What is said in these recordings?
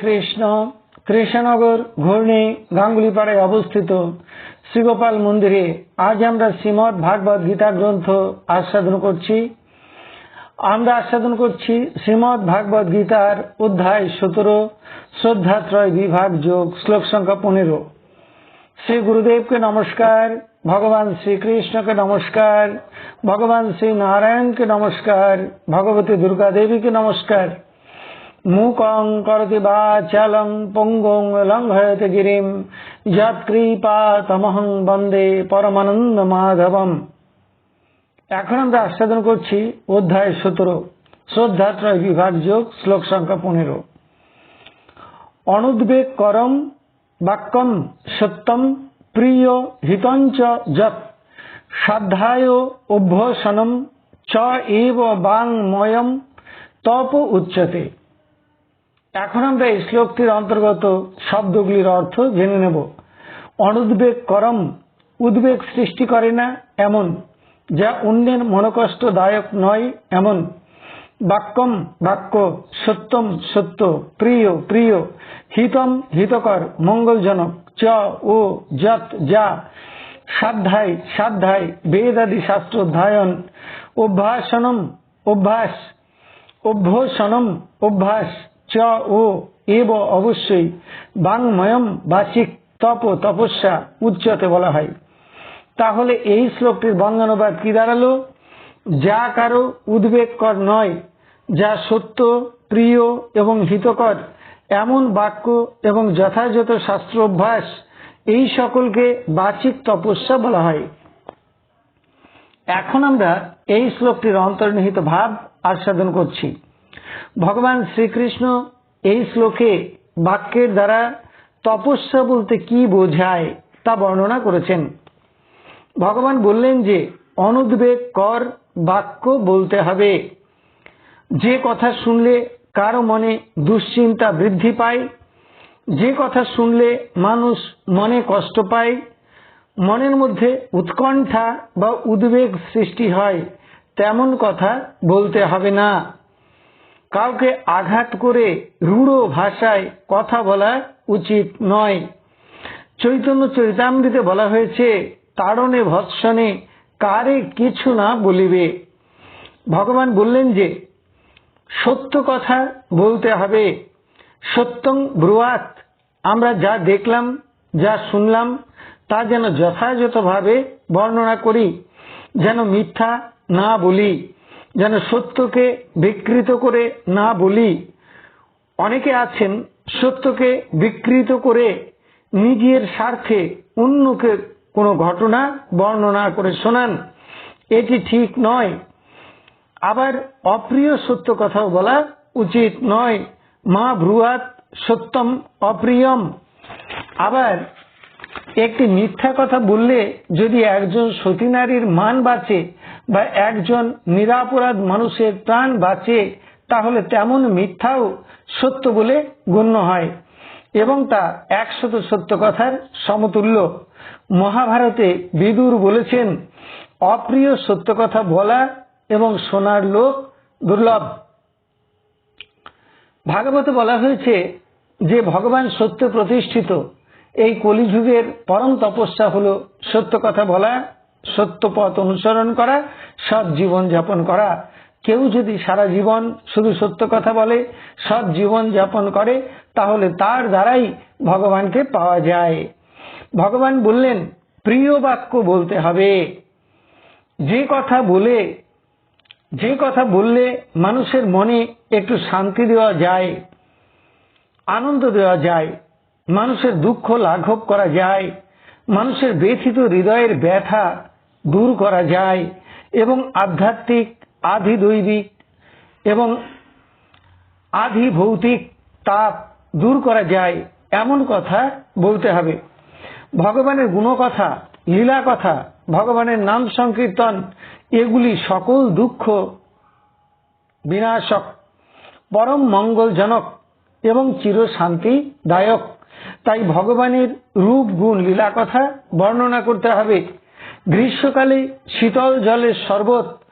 কৃষ্ণ, কৃষ্ণনগর ঘূর্ণি গাঙ্গুলিপাড়ায় অবস্থিত শ্রীগোপাল মন্দিরে আজ আমরা শ্রীমৎ ভাগবত গীতা গ্রন্থ আস্বাদন করছি। আমরা আস্বাদন করছি শ্রীমৎ ভাগবত গীতার অধ্যায় সতেরো শ্রদ্ধাত্রয় বিভাগ যোগ, শ্লোক সংখ্যা পনেরো। শ্রী গুরুদেবকে নমস্কার, ভগবান শ্রীকৃষ্ণকে নমস্কার, ভগবান শ্রী নারায়ণকে নমস্কার, ভগবতী দুর্গা দেবীকে নমস্কার। মূকং করতি বাচালং পঙ্গং লঙ্ঘয়তে গিরিম যৎকৃপা তমহং বন্দে পরমানন্দ মাধবম এখন আমরা আস্বাদন করছি অধ্যায় সতেরো, শ্রদ্ধাত্রয় বিভাগ যোগ, শ্লোক সংখ্যা পনেরো। অনুদ্বেগ করম বাক্যম সত্যম প্রিয় হিতঞ্চ যৎ সাধ্যায় অভ্যসনম চ এব বাংময়ম তপ উচ্চতে। এখন আমরা এই শ্লোকটির অন্তর্গত শব্দগুলির অর্থ জেনে নেব। অনুদ্বেগ করম, উদ্বেগ সৃষ্টি করে না, এমন। যা অন্যের মনোকষ্টদায়ক নয়, এমন। বাক্যম, বাক্য, সত্যম, সত্য, প্রিয় প্রিয়। হিতম, হিতকর, মঙ্গলজনক, চ, ও যত যা। সাধ্যায় সাধ্যায়, বেদাদি শাস্ত্র অধ্যায়ন অভ্যাসনম, অভ্যাস। অভ্যসনম, অভ্যাস। চ ও এব অবশ্যই বাংময়ম বাচিক তপ তপস্যা উচ্চতে বলা হয়। তাহলে এই শ্লোকটির বঙ্গানুবাদ কি দাঁড়াল? যা কারও উদ্বেগকর নয়, যা সত্য, প্রিয় এবং হিতকর, এমন বাক্য এবং যথাযথ শাস্ত্র অভ্যাস, এই সকলকে বাচিক তপস্যা বলা হয়। এখন আমরা এই শ্লোকটির অন্তর্নিহিত ভাব আস্বাদন করছি। ভগবান শ্রীকৃষ্ণ এই শ্লোকে বাক্যের দ্বারা তপস্যা বলতে কি বোঝায় তা বর্ণনা করেছেন। ভগবান বললেন যে, অনুদ্বেগ, কর, বাক্য বলতে হবে। যে কথা শুনলে কারও মনে দুশ্চিন্তা বৃদ্ধি পায়, যে কথা শুনলে মানুষ মনে কষ্ট পায়, মনের মধ্যে উৎকণ্ঠা বা উদ্বেগ সৃষ্টি হয়, তেমন কথা বলতে হবে না। কাউকে আঘাত করে রূঢ় ভাষায় কথা বলা উচিত নয়। চৈতন্য চরিতামৃতে বলা হয়েছে, তাড়নে ভৎসনে কারে কিছু না বলিবে। ভগবান বললেন যে, সত্য কথা বলতে হবে। সত্যং ব্রুয়াত। আমরা যা দেখলাম, যা শুনলাম, তা যেন যথাযথভাবে বর্ণনা করি, যেন মিথ্যা না বলি। যেন সত্যকে বিকৃত করে না বলি। অনেকে আছেন সত্যকে বিকৃত করে নিজের স্বার্থে অন্যকে কোনো ঘটনা বর্ণনা করে শোনান। এটি ঠিক নয়। আবার অপ্রিয় সত্য কথাও বলা উচিত নয়। মা ভ্রুয়াত সত্যম অপ্রিয়ম। আবার একটি মিথ্যা কথা বললে যদি একজন সতী নারীর মান বাঁচে বা একজন নিরাপরাধ মানুষের প্রাণ বাঁচে, তাহলে তেমন মিথ্যাও সত্য বলে গণ্য হয়। এবং তা একশত সত্য কথার সমতুল্য। মহাভারতে বিদুর বলেছেন, অপ্রিয় সত্য কথা বলা এবং শোনার লোক দুর্লভ। ভাগবতে বলা হয়েছে যে, ভগবান সত্য প্রতিষ্ঠিত। এই কলিযুগের পরম তপস্যা হল সত্য কথা বলা সত্য পথ অনুসরণ করা, সৎ জীবন যাপন করা। কেউ যদি সারা জীবন শুধু সত্য কথা বলে, সৎ জীবন যাপন করে, তাহলে তার দ্বারাই ভগবানকে পাওয়া যায়। ভগবান বললেন, প্রিয় বাক্য বলতে হবে। যে কথা বলে, যে কথা বললে মানুষের মনে একটু শান্তি দেওয়া যায়, আনন্দ দেওয়া যায়, মানুষের দুঃখ লাঘব করা যায়, মানুষের ব্যথিত হৃদয়ের ব্যথা দূর করা যায় এবং আধ্যাত্মিক আধি দৈবিক এবং আধি ভৌতিক তাপ দূর করা যায়, এমন কথা বলতে হবে। ভগবানের গুণকথা লীলা কথা ভগবানের নাম সংকীর্তন, এগুলি সকল দুঃখ, বিনাশক, পরম মঙ্গলজনক এবং চির চিরশান্তিদায়ক। তাই ভগবানের রূপ, গুণ লীলা কথা বর্ণনা করতে হবে। গ্রীষ্মকালে শীতল জলের শরবত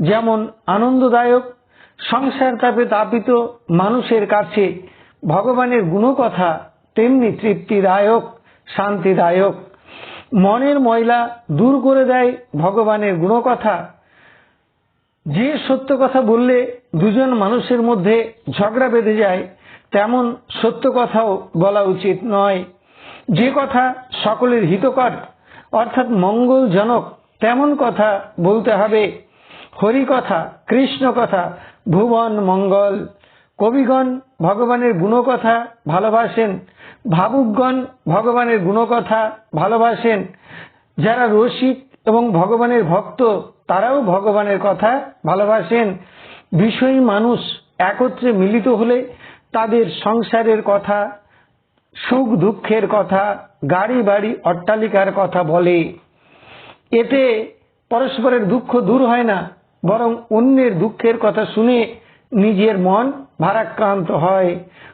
যেমন আনন্দদায়ক, সংসার তাপে তাপিত মানুষের কাছে ভগবানের গুণকথা, তেমনি তৃপ্তিদায়ক, শান্তিদায়ক। মনের ময়লা দূর করে দেয় ভগবানের গুণকথা। যে সত্য কথা বললে দুজন মানুষের মধ্যে ঝগড়া বেঁধে যায়, তেমন সত্য কথাও বলা উচিত নয়। যে কথা সকলের হিতকর অর্থাৎ মঙ্গলজনক, তেমন কথা বলতে হবে। হরি কথা, কৃষ্ণ কথা, ভুবন, মঙ্গল। কবিগণ ভগবানের গুণকথা ভালোবাসেন। ভাবুকগণ ভগবানের গুণকথা ভালোবাসেন। যারা রসিক এবং ভগবানের ভক্ত, তারাও ভগবানের কথা ভালোবাসেন। বিষয়ী মানুষ একত্রে মিলিত হলে তাদের সংসারের কথা সুখ দুঃখের কথা, গাড়ি বাড়ি অট্টালিকার কথা বলে। এতে পরস্পরের দুঃখ দূর হয় না, বরং অন্যের দুঃখের কথা শুনে নিজের মন ভারাক্রান্ত হয়।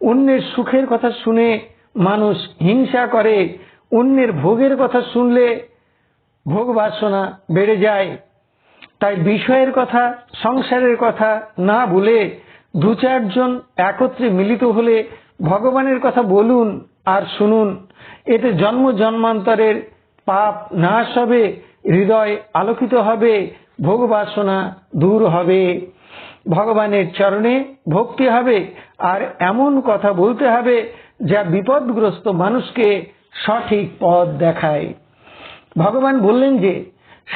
অন্যের সুখের কথা শুনে মানুষ হিংসা করে, অন্যের ভোগের কথা শুনলে ভোগ বাসনা বেড়ে যায়। তাই বিষয়ের কথা, সংসারের কথা না বলে দু চারজন একত্রে মিলিত হলে ভগবানের কথা বলুন আর শুনুন। এতে জন্ম জন্মান্তরের পাপ নাশ হবে, হৃদয় আলোকিত হবে, ভোগ বাসনা দূর হবে। ভগবানের চরণে ভক্তি হবে আর এমন কথা বলতে হবে যা বিপদগ্রস্ত মানুষকে সঠিক পথ দেখায়। ভগবান বললেন যে,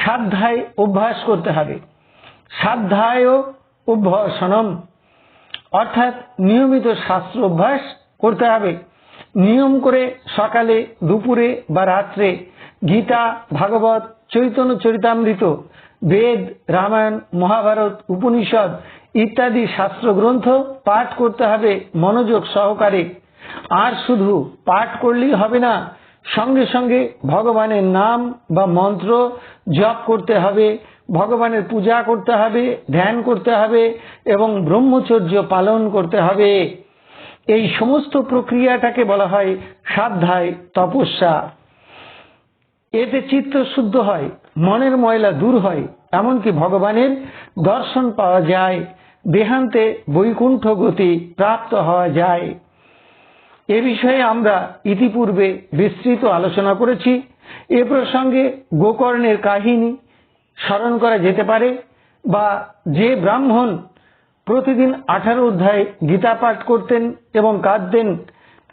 সাধ্যায় অভ্যাস করতে হবে। সাধ্যায় অভ্যাসনম অর্থাৎ নিয়মিত শাস্ত্র অভ্যাস করতে হবে। নিয়ম করে সকালে, দুপুরে বা রাত্রে গীতা, ভাগবত, চৈতন্য চরিতামৃত, বেদ, রামায়ণ, মহাভারত, উপনিষদ ইত্যাদি শাস্ত্র গ্রন্থ পাঠ করতে হবে মনোযোগ সহকারে। আর শুধু পাঠ করলেই হবে না, সঙ্গে সঙ্গে ভগবানের নাম বা মন্ত্র জপ করতে হবে ভগবানের পূজা করতে হবে, ধ্যান করতে হবে এবং ব্রহ্মচর্য পালন করতে হবে। এই সমস্ত প্রক্রিয়াটাকে বলা হয় সাধ্যায় তপস্যা। এতে চিত্ত শুদ্ধ হয়, মনের ময়লা দূর হয়, এমনকি ভগবানের দর্শন পাওয়া যায়, দেহান্তে বৈকুণ্ঠ গতি প্রাপ্ত হওয়া যায়। এ বিষয়ে আমরা ইতিপূর্বে বিস্তৃত আলোচনা করেছি। এ প্রসঙ্গে গোকর্ণের কাহিনী স্মরণ করা যেতে পারে বা যে ব্রাহ্মণ প্রতিদিন আঠারো অধ্যায় গীতা পাঠ করতেন এবং কাঁদতেন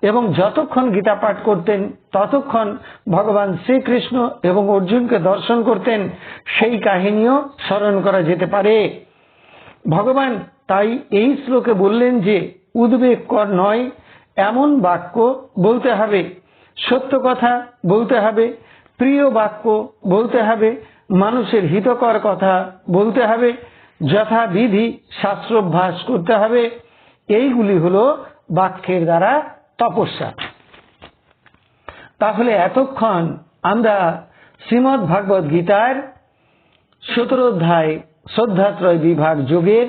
এবং যতক্ষণ গীতা পাঠ করতেন, ততক্ষণ ভগবান শ্রীকৃষ্ণ এবং অর্জুনকে দর্শন করতেন, সেই কাহিনীও স্মরণ করা যেতে পারে। ভগবান তাই এই শ্লোকে বললেন যে, উদ্বেগ কর নয়, এমন বাক্য বলতে হবে, সত্য কথা বলতে হবে, প্রিয় বাক্য বলতে হবে মানুষের হিতকর কথা বলতে হবে, যথাবিধি শাস্ত্রভ্যাস করতে হবে। এইগুলি হল বাক্যের দ্বারা তপস্যা। তাহলে এতক্ষণ আমরা শ্রীমৎ ভাগবত গীতার সতেরো অধ্যায় শ্রদ্ধাত্রয় বিভাগ যোগের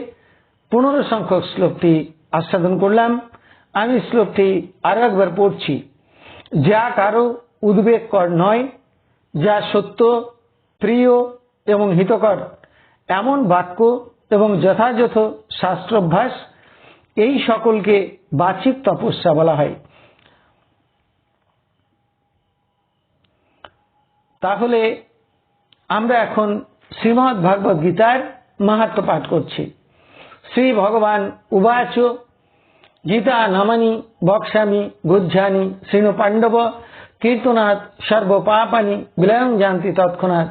পনেরো সংখ্যক শ্লোকটি আস্বাদন করলাম। আমি শ্লোকটি আরও একবার পড়ছি। যা কারও উদ্বেগকর নয়, যা সত্য প্রিয় এবং হিতকর। এমন বাক্য এবং যথাযথ শাস্ত্রাভ্যাস এই সকলকে বাচিক তপস্যা বলা হয়। তাহলে আমরা এখন শ্রীমৎ ভাগবত গীতার মাহাত্ম পাঠ করছি। শ্রী ভগবান উবাচ, গীতা নামানি বক্সামি গুজ্জানি শ্রীণু পাণ্ডব কীর্তনাথ সর্বপাপানি, বিলয়ং জানতি তৎক্ষণাৎ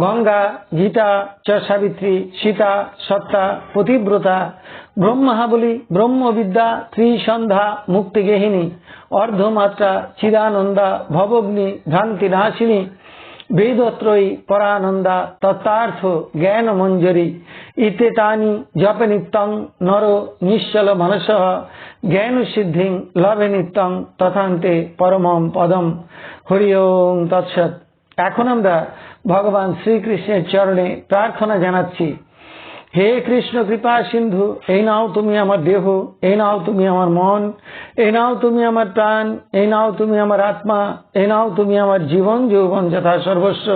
গঙ্গা, গীতা চ সাবিত্রী সীতা, সত্তা, পতিব্রতা ব্রহ্মাবলী ব্রহ্মবিদ্যা, ত্রিসন্ধ্যা মুক্তিগেহিনী অর্ধমাত্রা, চিদানন্দা, ভবগ্নি ভ্রান্তি নাশিনী বেদত্রয়ী, পরানন্দা তত্তার্থ জ্ঞান মঞ্জরি ইতেতানি জপ নিত্যং নর, নিশ্চল মানস জ্ঞান সিদ্ধি লভে নিত্যং, তথান্তে পরমম পদম। হরি ওম তৎসৎ। এখন আমরা ভগবান শ্রীকৃষ্ণের চরণে প্রার্থনা জানাচ্ছি। হে কৃষ্ণ কৃপা সিন্ধু, এই নাও তুমি আমার দেহ, এই নাও তুমি আমার মন, এই নাও তুমি আমার প্রাণ, এই নাও তুমি আমার আত্মা, এই নাও তুমি আমার জীবন, যৌবন যথা সর্বস্ব।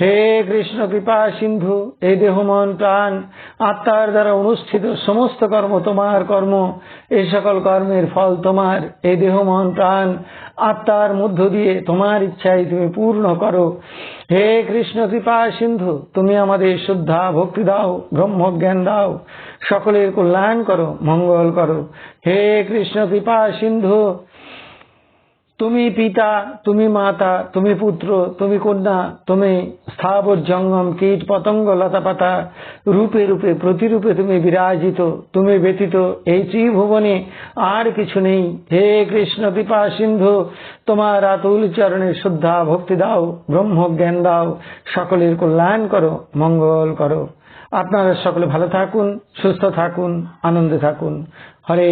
হে কৃষ্ণ কৃপা সিন্ধু, এই দেহ, মন, প্রাণ, আত্মার দ্বারা অনুষ্ঠিত সমস্ত কর্ম তোমার কর্ম, এই সকল কর্মের ফল তোমার, এই দেহ, মন, প্রাণ, আত্মার মধ্য দিয়ে তোমার ইচ্ছাই তুমি পূর্ণ করো। হে কৃষ্ণ কৃপা সিন্ধু, তুমি আমাদের শুদ্ধা ভক্তি দাও ব্রহ্ম জ্ঞান দাও, সকলের কল্যাণ করো, মঙ্গল করো। হে কৃষ্ণ কৃপা সিন্ধু, তুমি পিতা, তুমি মাতা, তুমি পুত্র, তুমি কন্যা, তুমি স্থাবর জঙ্গম, কীট পতঙ্গ লতা পাতা রূপে রূপে, প্রতিরূপে তুমি বিরাজিত, তুমি ব্যতীত এই ত্রিভুবনে আর কিছু নেই। হে কৃষ্ণ কৃপা সিন্ধু, তোমার আতুল চরণে শ্রদ্ধা, ভক্তি দাও ব্রহ্ম জ্ঞান দাও, সকলের কল্যাণ করো, মঙ্গল করো। আপনারা সকলে ভালো থাকুন, সুস্থ থাকুন, আনন্দে থাকুন। হরে